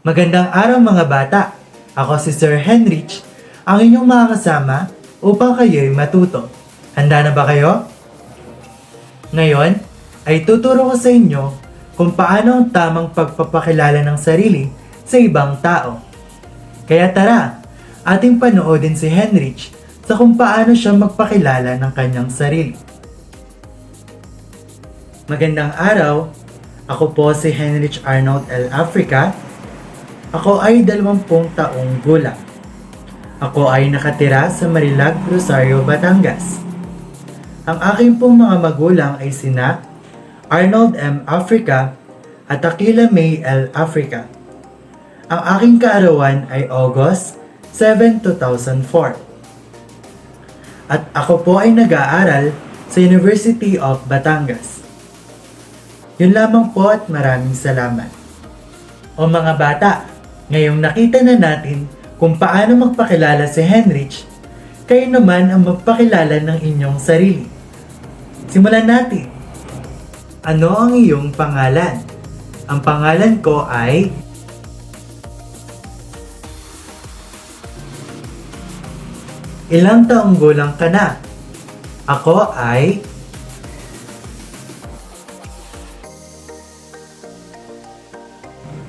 Magandang araw mga bata. Ako si Sir Henrich, ang inyong mga kasama upang kayo'y matuto. Handa na ba kayo? Ngayon ay tuturo ko sa inyo kung paano ang tamang pagpapakilala ng sarili sa ibang tao. Kaya tara, ating panoodin si Henrich sa kung paano siya magpakilala ng kanyang sarili. Magandang araw, ako po si Henrich Arnold L. Africa. Ako ay 20 taong gulang. Ako ay nakatira sa Marilag, Rosario, Batangas. Ang aking pong mga magulang ay sina Arnold M. Africa at Aquila May L. Africa. Ang aking kaarawan ay August 7, 2004. At ako po ay nag-aaral sa University of Batangas. Yun lamang po at maraming salamat. O mga bata, ngayong nakita na natin kung paano magpakilala si Henrich, kayo naman ang magpakilala ng inyong sarili. Simulan natin. Ano ang iyong pangalan? Ang pangalan ko ay Ilang taong gulang ka na? Ako ay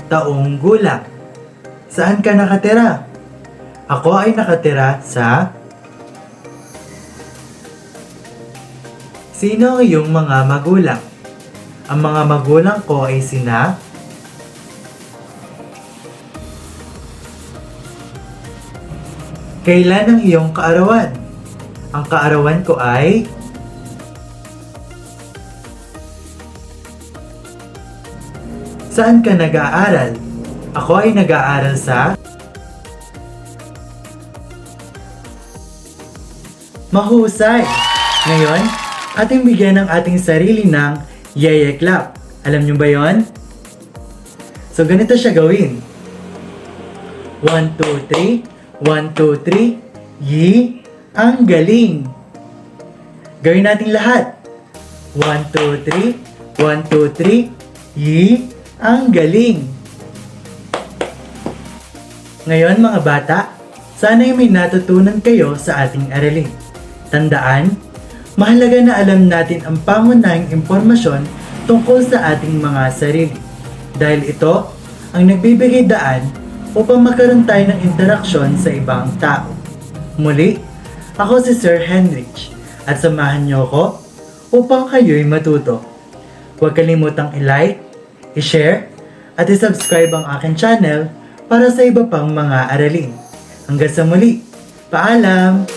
taong gulang. Saan ka nakatira? Ako ay nakatira sa... Sino ang iyong mga magulang? Ang mga magulang ko ay sina... Kailan ang iyong kaarawan? Ang kaarawan ko ay... Saan ka nag-aaral? Ako ay nag-aaral sa... Mahusay! Ngayon, ating bigyan ng ating sarili ng Yeye Clap. Alam niyo ba yon? So, ganito siya gawin. 1, 2, 3. 1, 2, 3. Yi! Ang galing! Gawin natin lahat. 1, 2, 3. 1, 2, 3. Yi! Ang galing! Ngayon mga bata, sana'y may natutunan kayo sa ating aralin. Tandaan, mahalaga na alam natin ang pangunahing impormasyon tungkol sa ating mga sarili. Dahil ito ang nagbibigay daan upang magkaroon tayo ng interaksyon sa ibang tao. Muli, ako si Sir Henrich at samahan niyo ako upang kayo'y matuto. Huwag kalimutang i-like, i-share, at i-subscribe ang aking channel para sa iba pang mga aralin. Hanggang sa muli, paalam!